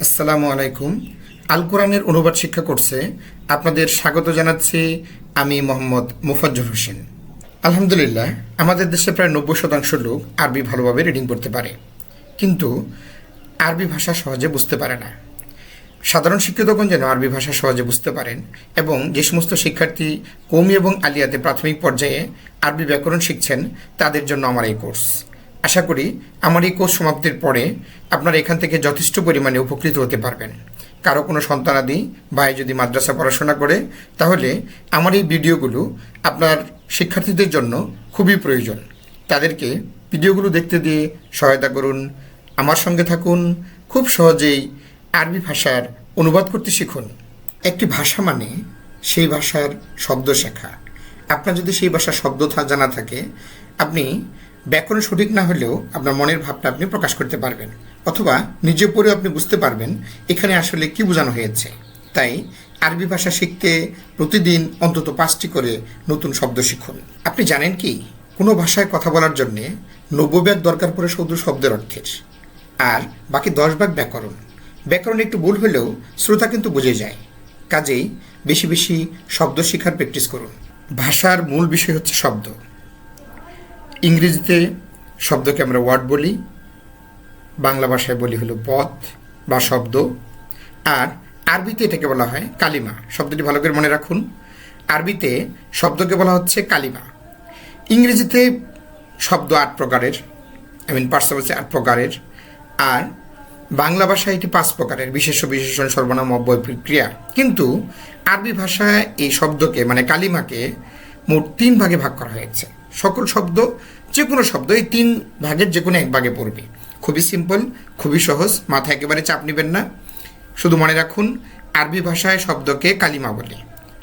আসসালামু আলাইকুম। আল কোরআনের অনুবাদ শিক্ষা করছে আপনাদের স্বাগত জানাচ্ছি আমি মোহাম্মদ মুফাজ্জল হোসেন। আলহামদুলিল্লাহ, আমাদের দেশে প্রায় নব্বই শতাংশ লোক আরবি ভালোভাবে রিডিং করতে পারে। কিন্তু আরবি ভাষা সহজে বুঝতে পারে না। সাধারণ শিক্ষিতগণ যেন আরবি ভাষা সহজে বুঝতে পারেন এবং যে সমস্ত শিক্ষার্থী কৌমি এবং আলিয়াতে প্রাথমিক পর্যায়ে আরবি ব্যাকরণ শিখছেন, তাদের জন্য আমার এই কোর্স। আশা করি আমার এই কোর্স সমাপ্তির পরে আপনারা এখান থেকে যথেষ্ট পরিমাণে উপকৃত হতে পারবেন। কারও কোনো সন্তানাদি ভাই যদি মাদ্রাসা পড়াশোনা করে, তাহলে আমার এই ভিডিওগুলো আপনার শিক্ষার্থীদের জন্য খুবই প্রয়োজন। তাদেরকে ভিডিওগুলো দেখতে দিয়ে সহায়তা করুন, আমার সঙ্গে থাকুন, খুব সহজেই আরবি ভাষার অনুবাদ করতে শিখুন। একটি ভাষা মানে সেই ভাষার শব্দ শেখা। আপনার যদি সেই ভাষার শব্দ জানা থাকে, আপনি ব্যাকরণ সঠিক না হলেও আপনার মনের ভাবটা আপনি প্রকাশ করতে পারবেন। অথবা নিজে পড়েও আপনি বুঝতে পারবেন এখানে আসলে কি বোঝানো হয়েছে। তাই আরবি ভাষা শিখতে প্রতিদিন অন্তত পাঁচটি করে নতুন শব্দ শিখুন। আপনি জানেন কি? কোনো ভাষায় কথা বলার জন্যে নব্বই ব্যাগ দরকার পড়ে শুধু শব্দের অর্থের। আর বাকি দশ ভাগ ব্যাকরণ। ব্যাকরণ একটু ভুল হলেও শ্রোতা কিন্তু বুঝে যায়। কাজেই বেশি বেশি শব্দ শেখার প্র্যাকটিস করুন। ভাষার মূল বিষয় হচ্ছে শব্দ। ইংরেজিতে শব্দকে আমরা ওয়ার্ড বলি, বাংলা ভাষায় বলি হলো পথ বা শব্দ, আর আরবিতে এটাকে বলা হয় কালিমা। শব্দটি ভালো করে মনে রাখুন। আরবিতে শব্দকে বলা হচ্ছে কালিমা। ইংরেজিতে শব্দ আট প্রকারের আই মিন পার্টস হচ্ছে আট প্রকারের, আর বাংলা ভাষায় এটি পাঁচ প্রকারের বিশেষ বিশেষণ, সর্বনাম, অব্যয় ক্রিয়া কিন্তু আরবি ভাষায় এই শব্দকে মানে কালিমাকে মোট তিন ভাগে ভাগ করা হয়েছে। সকল শব্দ যে কোনো শব্দ, এই তিন ভাগের যে কোনো এক ভাগে পড়বে। খুবই সিম্পল খুবই সহজ, মাথায় একেবারে চাপ নেবেন না। শুধু মনে রাখুন, আরবি ভাষায় শব্দকে কালিমা বলে।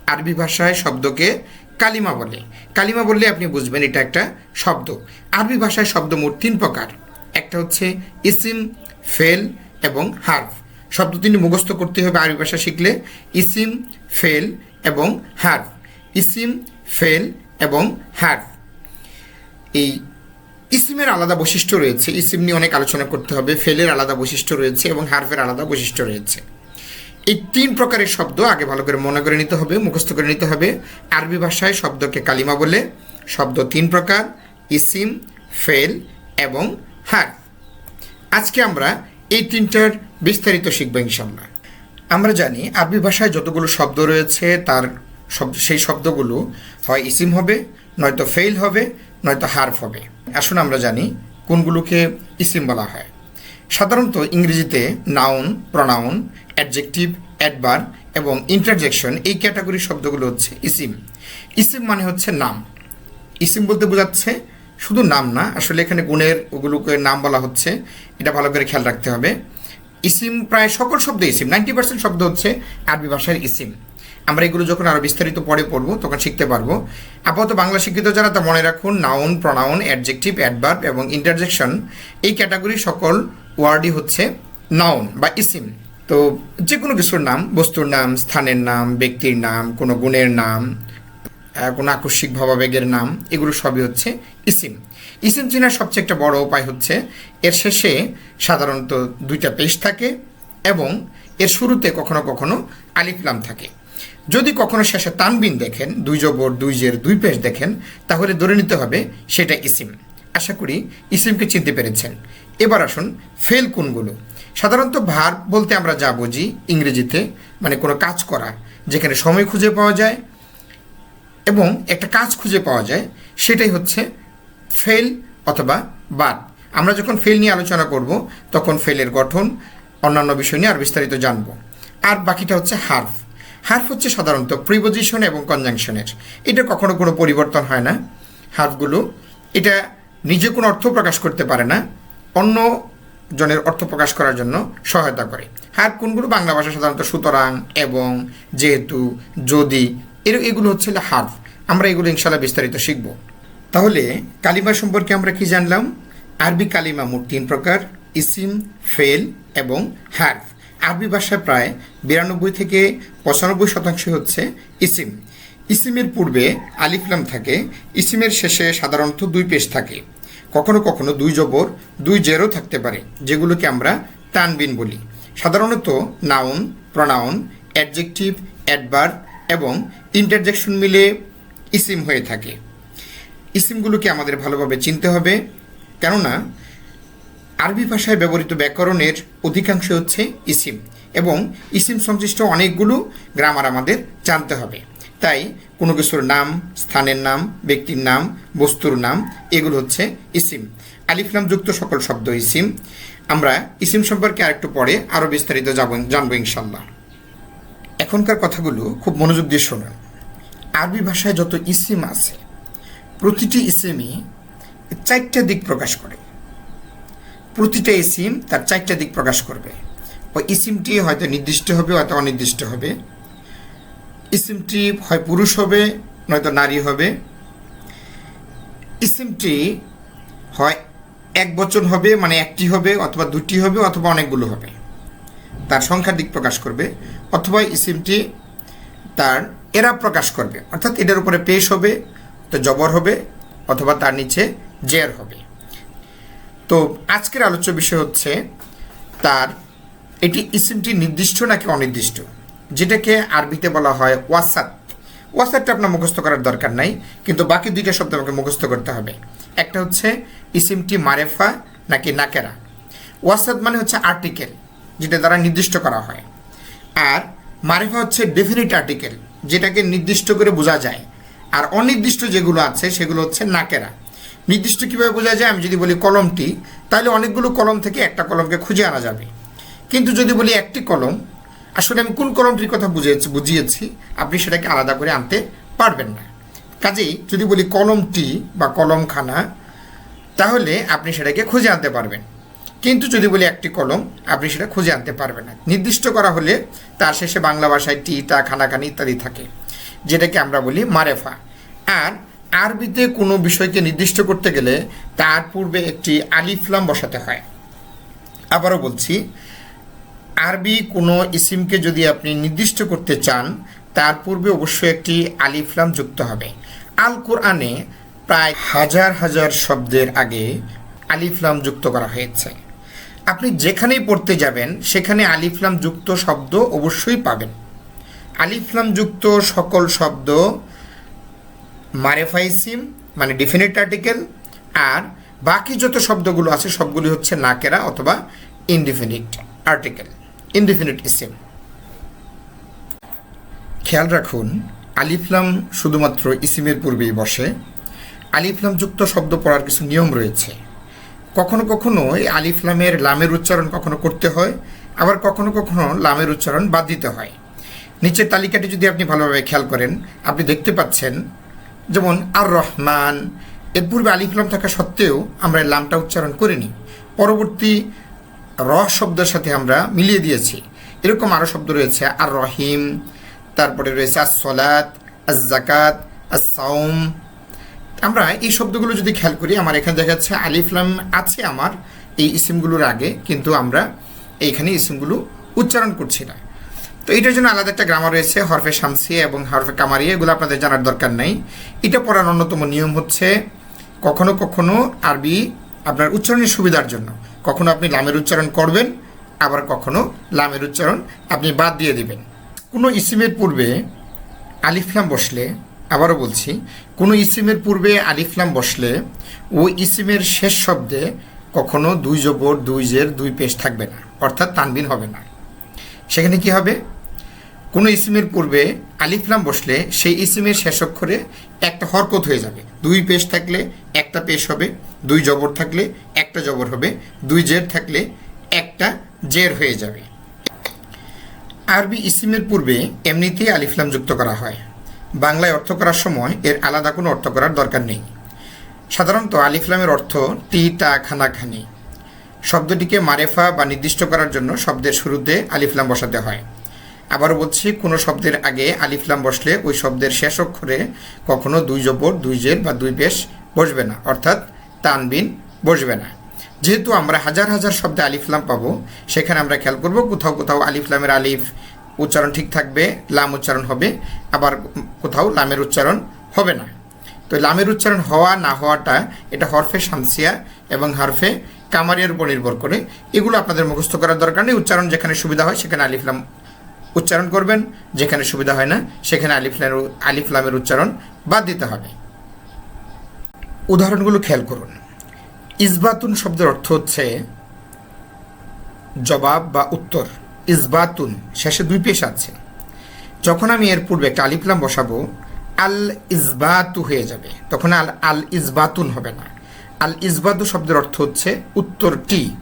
আরবি ভাষায় শব্দকে কালিমা বলে। কালিমা বললে আপনি বুঝবেন এটা একটা শব্দ। আরবি ভাষায় শব্দ মোট তিন প্রকার। একটা হচ্ছে ইসিম, ফেল এবং হার্ফ। শব্দ তিনি মুখস্থ করতে হবে আরবি ভাষা শিখলে। ইসিম, ফেল এবং হার্ফ। ইসিম, ফেল এবং হার্ফ। এই ইসিমের আলাদা বৈশিষ্ট্য রয়েছে। ইসিম নিয়ে অনেক আলোচনা করতে হবে। ফেলের আলাদা বৈশিষ্ট্য রয়েছে এবং হার্ফের আলাদা বৈশিষ্ট্য রয়েছে। এই তিন প্রকারের শব্দ আগে ভালো করে মনে করে নিতে হবে, মুখস্থ করে নিতে হবে। আরবি ভাষায় শব্দকে কালিমা বলে। শব্দ তিন প্রকার, ইসিম, ফেল এবং হার আজকে আমরা এই তিনটার বিস্তারিত শিখব ইনশাল্লাহ আমরা জানি আরবি ভাষায় যতগুলো শব্দ রয়েছে, তার শব্দ, সেই শব্দগুলো হয় ইসিম হবে, নয়তো ফেইল হবে, নয়তো হার্ফ হবে। আসুন আমরা জানি কোনগুলোকে ইসিম বলা হয়। সাধারণত ইংরেজিতে নাউন প্রনাউন অ্যাডজেক্টিভ অ্যাডবার এবং ইন্টারজেকশন এই ক্যাটাগরির শব্দগুলো হচ্ছে ইসিম। ইসিম মানে হচ্ছে নাম। ইসিম বলতে বোঝাচ্ছে শুধু নাম না, আসলে এখানে গুণের ওগুলোকে নাম বলা হচ্ছে। এটা ভালো করে খেয়াল রাখতে হবে। ইসিম প্রায় সকল শব্দ ইসিম, নাইনটি পার্সেন্ট শব্দ হচ্ছে আরবি ভাষার ইসিম। আমরা এগুলো যখন আরও বিস্তারিত পরে পড়ব, তখন শিখতে পারব। আপাতত বাংলা শিক্ষিত যারা, তা মনে রাখুন নাউন প্রনাউন অ্যাডজেক্টিভ অ্যাডভার্ব এবং ইন্টারজেকশন এই ক্যাটাগরির সকল ওয়ার্ডই হচ্ছে নাউন বা ইসিম। তো যে কোনো কিছুর নাম, বস্তুর নাম, স্থানের নাম, ব্যক্তির নাম, কোনো গুণের নাম কোনো আকস্মিক ভাবাবেগের নাম, এগুলো সবই হচ্ছে ইসিম। ইসিম চিনার সবচেয়ে একটা বড় উপায় হচ্ছে, এর শেষে সাধারণত দুইটা পেশ থাকে এবং এর শুরুতে কখনো কখনো আলিফলাম থাকে। যদি কখনো শেষে তানবিন দেখেন, দুই জবর, দুই জের, দুই পেশ দেখেন, তাহলে ধরে নিতে হবে সেটা ইসিম। আশা করি ইসিমকে চিনতে পেরেছেন। এবার আসুন ফেল কোনগুলো? সাধারণত ভার বলতে আমরা যা বুঝি ইংরেজিতে মানে কোনো কাজ করা, যেখানে সময় খুঁজে পাওয়া যায় এবং একটা কাজ খুঁজে পাওয়া যায়, সেটাই হচ্ছে ফেল অথবা বাদ। আমরা যখন ফেল নিয়ে আলোচনা করব, তখন ফেলের গঠন, অন্যান্য বিষয় নিয়ে আর বিস্তারিত জানব। আর বাকিটা হচ্ছে হার্ফ হার্ফ হচ্ছে সাধারণত প্রিপোজিশন এবং কনজাংশনের এটা কখনো কোনো পরিবর্তন হয় না। হার্ফগুলো এটা নিজে কোনো অর্থ প্রকাশ করতে পারে না, অন্য জনের অর্থ প্রকাশ করার জন্য সহায়তা করে। হার কোনগুলো? বাংলা ভাষা সাধারণত সুতরাং, এবং, যেহেতু, যদি এর এগুলো হচ্ছে হার্ফ। আমরা এগুলো ইনশাল্লাহ বিস্তারিত শিখব। তাহলে কালিমা সম্পর্কে আমরা কি জানলাম? আরবি কালিমা মোট তিন প্রকার, ইসিম, ফেল এবং হার্ফ। আরবি ভাষায় প্রায় বিরানব্বই থেকে পঁচানব্বই শতাংশ হচ্ছে ইসিম। ইসিমের পূর্বে আলিফলাম থাকে। ইসিমের শেষে সাধারণত দুই পেশ থাকে। কখনো কখনো দুই জবর, দুই জেরও থাকতে পারে, যেগুলোকে আমরা তানবিন বলি। সাধারণত নাউন, প্রনাউন, অ্যাডজেক্টিভ, অ্যাডভার্ব এবং ইন্টারজেকশন মিলে ইসিম হয়ে থাকে। ইসিমগুলোকে আমাদের ভালোভাবে চিনতে হবে, কেননা আরবি ভাষায় ব্যবহৃত ব্যাকরণের অধিকাংশ হচ্ছে ইসিম এবং ইসিম সংশ্লিষ্ট অনেকগুলো গ্রামার আমাদের জানতে হবে। তাই কোনো কিছুর নাম, স্থানের নাম, ব্যক্তির নাম, বস্তুর নাম, এগুলো হচ্ছে ইসিম আলিফলাম যুক্ত সকল শব্দ ইসিম আমরা ইসিম সম্পর্কে আরেকটু পরে আরও বিস্তারিত যাব জানব ইনশাল্লাহ এখনকার কথাগুলো খুব মনোযোগ দিয়ে শোনেন। আরবি ভাষায় যত ইসিম আছে, প্রতিটি ইসিমই চারটা দিক প্রকাশ করে। প্রতিটা ইসিম তার চারটা দিক প্রকাশ করবে। ওই ইসিমটি হয়তো নির্দিষ্ট হবে, হয়তো অনির্দিষ্ট হবে। ইসিমটি হয় পুরুষ হবে, নয়তো নারী হবে। ইসিমটি হয় এক বচন হবে মানে একটি হবে, অথবা দুটি হবে, অথবা অনেকগুলো হবে। তার সংখ্যার দিক প্রকাশ করবে, অথবা ইসিমটি তার এরা প্রকাশ করবে। অর্থাৎ এটার উপরে পেশ হবে, তো জবর হবে, অথবা তার নিচে জের হবে। তো আজকের আলোচ্য বিষয় হচ্ছে তার, এটি ইসিমটি নির্দিষ্ট নাকি অনির্দিষ্ট? যেটাকে আরবিতে বলা হয় ওয়াসাত। ওয়াসাতটা আপনার মুখস্থ করার দরকার নাই, কিন্তু বাকি দুইটা শব্দ আমাকে মুখস্থ করতে হবে। একটা হচ্ছে ইসিমটি মারেফা নাকি নাকেরা। ওয়াসাত মানে হচ্ছে আর্টিকেল যেটা দ্বারা নির্দিষ্ট করা হয়। আর মারিফা হচ্ছে ডেফিনিট আর্টিকেল যেটাকে নির্দিষ্ট করে বোঝা যায়। আর অনির্দিষ্ট যেগুলো আছে, সেগুলো হচ্ছে নাকেরা। নির্দিষ্ট কীভাবে বোঝা যায়? আমি যদি বলি কলমটি, তাহলে অনেকগুলো কলম থেকে একটা কলমকে খুঁজে আনা যাবে। কিন্তু যদি বলি একটি কলম, আসলে আমি কোন কলমটির কথা বুঝিয়েছি বুঝিয়েছি, আপনি সেটাকে আলাদা করে আনতে পারবেন না। কাজেই যদি বলি কলমটি বা কলমখানা, তাহলে আপনি সেটাকে খুঁজে আনতে পারবেন। কিন্তু যদি বলি একটি কলম, আপনি সেটা খুঁজে আনতে পারবেন না। নির্দিষ্ট করা হলে তার শেষে বাংলা ভাষায় টি টা খানাখানি ইত্যাদি থাকে, যেটাকে আমরা বলি মারেফা। আর আরবিতে কোনো বিষয়কে নির্দিষ্ট করতে গেলে তার পূর্বে একটি আলিফলাম বসাতে হয়। আবারও বলছি, আরবি কোনো ইসিমকে যদি আপনি নির্দিষ্ট করতে চান, তার পূর্বে অবশ্যই একটি আলিফলাম যুক্ত হবে। আল কোরআনে প্রায় হাজার হাজার শব্দের আগে আলিফলাম যুক্ত করা হয়েছে। আপনি যেখানেই পড়তে যাবেন, সেখানে আলিফলাম যুক্ত শব্দ অবশ্যই পাবেন। আলিফলাম যুক্ত সকল শব্দ, মারেফাইসিম মানে ডিফিনিট আর্টিকেল আর বাকি যত শব্দগুলো আছে, সবগুলি হচ্ছে নাকেরা অথবা ইনডিফিনিট আর্টিকেল ইনডিফিনিট ইসিম খেয়াল রাখুন, আলিফলাম শুধুমাত্র ইসিমের পূর্বেই বসে। আলিফলাম যুক্ত শব্দ পড়ার কিছু নিয়ম রয়েছে। কখনো কখনো এই আলিফলামের লামের উচ্চারণ কখনো করতে হয়, আবার কখনো কখনো লামের উচ্চারণ বাদ দিতে হয়। নিচের তালিকাটি যদি আপনি ভালোভাবে খেয়াল করেন, আপনি দেখতে পাচ্ছেন যেমন আর রহমান এর পূর্বে আলিফলাম থাকা সত্ত্বেও আমরা লামটা উচ্চারণ করিনি। পরবর্তী র শব্দের সাথে আমরা মিলিয়ে দিয়েছি। এরকম আরও শব্দ রয়েছে আর রহিম তারপরে রয়েছে আস সলাত আস জাকাত আস সাউম আমরা এই শব্দগুলো যদি খেয়াল করি, আমার এখানে দেখা যাচ্ছে আলিফলাম আছে আমার এই ইসিমগুলোর আগে, কিন্তু আমরা এইখানে ইসিমগুলো উচ্চারণ করছি না। তো এটার জন্য আলাদা একটা গ্রামার রয়েছে, হরফে শামসিয়া এবং হরফে কামারিয়া এগুলো আপনাদের জানার দরকার নাই। এটা পড়ার অন্যতম নিয়ম হচ্ছে কখনো কখনো আরবি আপনার উচ্চারণের সুবিধার জন্য। কখনো আপনি লামের উচ্চারণ করবেন, আবার কখনো লামের উচ্চারণ আপনি বাদ দিয়ে দিবেন। কোনো ইসিমের পূর্বে আলিফলাম বসলে আবারও বলছি, কোনো ইসিমের পূর্বে আলিফলাম বসলে ওই ইসিমের শেষ শব্দে কখনো দুই জবর, দুই জের, দুই পেশ থাকবে না, অর্থাৎ তানবিন হবে না। সেখানে কি হবে? কোনো ইসিমের পূর্বে আলিফলাম বসলে সেই ইসিমের শেষ অক্ষরে একটা হরকত হয়ে যাবে। দুই পেশ থাকলে একটা পেশ হবে, দুই জবর থাকলে একটা জবর হবে, দুই জের থাকলে একটা জের হয়ে যাবে। আরবি ইসিমের পূর্বে এমনিতেই আলিফলাম যুক্ত করা হয়। বাংলায় অর্থ করার সময় এর আলাদা কোনো অর্থ করার দরকার নেই। সাধারণত আলিফলামের অর্থ টি, টা খানা খানি শব্দটিকে মারেফা বা নির্দিষ্ট করার জন্য শব্দের শুরুতে আলিফলাম বসাতে হয়। আবারও বলছি, কোনো শব্দের আগে আলিফলাম বসলে ওই শব্দের শেষ অক্ষরে কখনো দুই জবর, দুই জের বা দুই পেশ বসবে না, অর্থাৎ তানবিন বসবে না। যেহেতু আমরা হাজার হাজার শব্দে আলিফলাম পাবো, সেখানে আমরা খেয়াল করব কোথাও কোথাও আলিফলামের আলিফ উচ্চারণ ঠিক থাকবে, লাম উচ্চারণ হবে, আবার কোথাও লামের উচ্চারণ হবে না। তো লামের উচ্চারণ হওয়া, না হওয়াটা, এটা হরফে শামসিয়া এবং হরফে কামারিয়ার উপর নির্ভর করে। এগুলো আপনাদের মুখস্থ করার দরকার নেই। উচ্চারণ যেখানে সুবিধা হয়, সেখানে আলিফলাম উচ্চারণ করবেন। যেখানে সুবিধা হয় না, সেখানে আলিফলামের আলিফলামের উচ্চারণ বাদ দিতে হবে। উদাহরণগুলো খেয়াল করুন। ইসবাতুন শব্দের অর্থ হচ্ছে জবাব বা উত্তর। ইসবাতুন, শেষে দুই পেশ আছে। যখন আমি এর পূর্বে একটা আলিফলাম বসাবো, আল ইসবাতু হয়ে যাবে। তখন আল আল ইসবাতুন হবে না। আল ইসবাতু শব্দের অর্থ হচ্ছে উত্তরটি।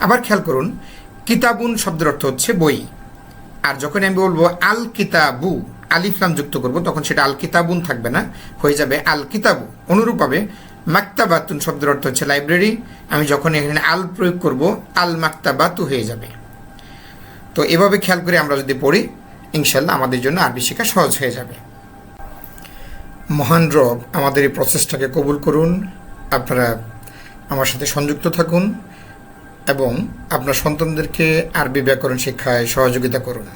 আবার খেয়াল করুন, কিতাবুন শব্দের অর্থ হচ্ছে বই। আর যখন আমি বলব আল কিতাবু আলিফলাম যুক্ত করব, তখন সেটা আল কিতাবুন থাকবে না, হয়ে যাবে আল কিতাবু। অনুরূপভাবে মাক্তাবাতুন শব্দের অর্থ হচ্ছে লাইব্রেরি। আমি যখন এখানে আল প্রয়োগ করব, আল মাক্তাবাতু হয়ে যাবে। তো এভাবে খেয়াল করে আমরা যদি পড়ি, ইনশাল্লাহ আমাদের জন্য আরবি শেখা সহজ হয়ে যাবে। মহান রব আমাদের এই প্রসেসটাকে কবুল করুন। আপনারা আমার সাথে সংযুক্ত থাকুন এবং আপনার সন্তানদেরকে আরবি ব্যাকরণ শিক্ষায় সহযোগিতা করুন।